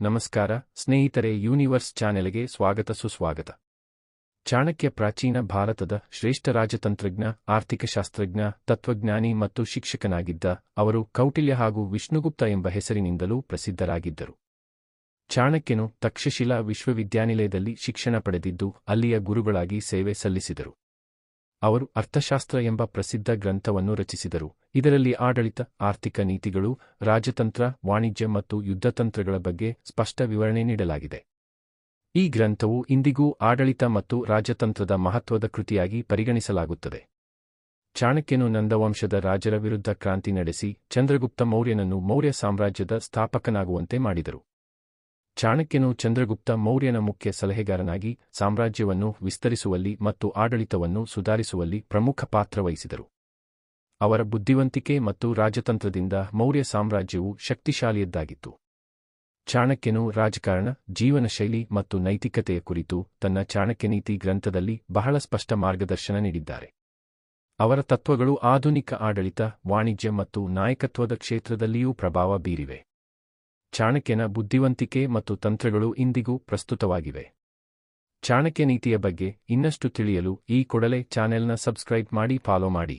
ನಮಸ್ಕಾರ, ಸ್ನೇಹಿತರೆ, ಯೂನಿವರ್ಸ್ ಚಾನೆಲ್ಗೆ ಸ್ವಾಗತ ಸುಸ್ವಾಗತ. ಚಾಣಕ್ಯ ಪ್ರಾಚೀನ ಭಾರತದ ಶ್ರೇಷ್ಠ ರಾಜತಂತ್ರಜ್ಞ, ಆರ್ಥಿಕಶಾಸ್ತ್ರಜ್ಞ, ತತ್ವಜ್ಞಾನಿ ಮತ್ತು ಶಿಕ್ಷಕನಾಗಿದ್ದ ಅವರು ಕೌಟಿಲ್ಯ ಹಾಗೂ ವಿಷ್ಣುಗುಪ್ತ ಎಂಬ ಹೆಸರಿನಿಂದಲೂ ಪ್ರಸಿದ್ಧರಾಗಿದ್ದರು. ಚಾಣಕ್ಯನು ತಕ್ಷಶಿಲಾ ವಿಶ್ವವಿದ್ಯಾನಿಲಯದಲ್ಲಿ ಶಿಕ್ಷಣ ಪಡೆದಿದ್ದು, ಅಲ್ಲಿಯ ಗುರುಗಳಾಗಿ ಸೇವೆ ಸಲ್ಲಿಸಿದರು. ಅವರು ಅರ್ಥಶಾಸ್ತ್ರ ಎಂಬ ಪ್ರಸಿದ್ಧ ಗ್ರಂಥವನ್ನು ರಚಿಸಿದರು. ಇದರಲ್ಲಿ ಆಡಳಿತ, ಆರ್ಥಿಕ ನೀತಿಗಳು, ರಾಜತಂತ್ರ, ವಾಣಿಜ್ಯ ಮತ್ತು ಯುದ್ಧತಂತ್ರಗಳ ಬಗ್ಗೆ ಸ್ಪಷ್ಟ ವಿವರಣೆ ನೀಡಲಾಗಿದೆ. ಈ ಗ್ರಂಥವು ಇಂದಿಗೂ ಆಡಳಿತ ಮತ್ತು ರಾಜತಂತ್ರದ ಮಹತ್ವದ ಕೃತಿಯಾಗಿ ಪರಿಗಣಿಸಲಾಗುತ್ತದೆ. ಚಾಣಕ್ಯನು ನಂದವಂಶದ ರಾಜರ ವಿರುದ್ಧ ಕ್ರಾಂತಿ ನಡೆಸಿ ಚಂದ್ರಗುಪ್ತ ಮೌರ್ಯನನ್ನು ಮೌರ್ಯ ಸಾಮ್ರಾಜ್ಯದ ಸ್ಥಾಪಕನಾಗುವಂತೆ ಮಾಡಿದರು. ಚಾಣಕ್ಯನು ಚಂದ್ರಗುಪ್ತ ಮೌರ್ಯನ ಮುಖ್ಯ ಸಲಹೆಗಾರನಾಗಿ ಸಾಮ್ರಾಜ್ಯವನ್ನು ವಿಸ್ತರಿಸುವಲ್ಲಿ ಮತ್ತು ಆಡಳಿತವನ್ನು ಸುಧಾರಿಸುವಲ್ಲಿ ಪ್ರಮುಖ ಪಾತ್ರ ವಹಿಸಿದರು. ಅವರ ಬುದ್ಧಿವಂತಿಕೆ ಮತ್ತು ರಾಜತಂತ್ರದಿಂದ ಮೌರ್ಯ ಸಾಮ್ರಾಜ್ಯವು ಶಕ್ತಿಶಾಲಿಯದ್ದಾಗಿತ್ತು. ಚಾಣಕ್ಯನು ರಾಜಕಾರಣ ಜೀವನಶೈಲಿ ಮತ್ತು ನೈತಿಕತೆಯ ಕುರಿತು ತನ್ನ ಚಾಣಕ್ಯನೀತಿ ಗ್ರಂಥದಲ್ಲಿ ಬಹಳ ಸ್ಪಷ್ಟ ಮಾರ್ಗದರ್ಶನ ನೀಡಿದ್ದಾರೆ. ಅವರ ತತ್ವಗಳು ಆಧುನಿಕ ಆಡಳಿತ, ವಾಣಿಜ್ಯ ಮತ್ತು ನಾಯಕತ್ವದ ಕ್ಷೇತ್ರದಲ್ಲಿಯೂ ಪ್ರಭಾವ ಬೀರಿವೆ. ಚಾಣಕ್ಯನ ಬುದ್ಧಿವಂತಿಕೆ ಮತ್ತು ತಂತ್ರಗಳು ಇಂದಿಗೂ ಪ್ರಸ್ತುತವಾಗಿವೆ. ಚಾಣಕ್ಯ ನೀತಿಯ ಬಗ್ಗೆ ಇನ್ನಷ್ಟು ತಿಳಿಯಲು ಈ ಕೊಡಲೇ ಚಾನೆಲ್ನ ಸಬ್ಸ್ಕ್ರೈಬ್ ಮಾಡಿ, ಫಾಲೋ ಮಾಡಿ.